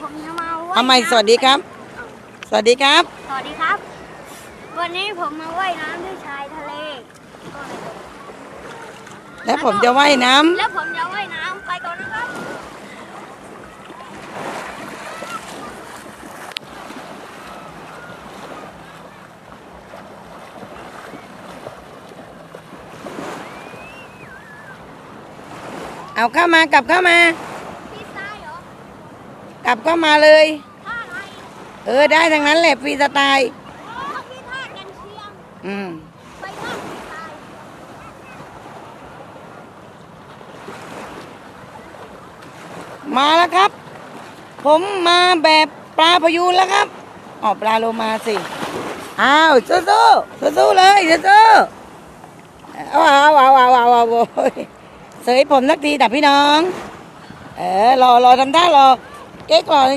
ผมจะมาว่ายเอาใหม่น้ำสวัสดีครับ สวัสดีครับ สวัสดีครับ วันนี้ผมมาว่ายน้ำที่ชายทะเล และผมจะว่ายน้ำแล้วผมจะว่ายน้ำไปก่อนนะครับ เอาเข้ามา กลับเข้ามา พี่ซ้ายเหรอก ลับเข้ามาเลย เออได้ทั้งนั้นแหละฟรีสไตล์อืมาพี่ซ้ายมาแล้วครับ ผมมาแบบปลาพยูนแล้วครับอ๋อปลาโลมาสิอ้าวสู้สู้สู้สู้เลยสู้สู้เอาเอาเอาเอาเอาเอาโอ้ยเสยผมสักทีแต่พี่น้อง เออรอรอทำท่ารอ เก๊กรออย่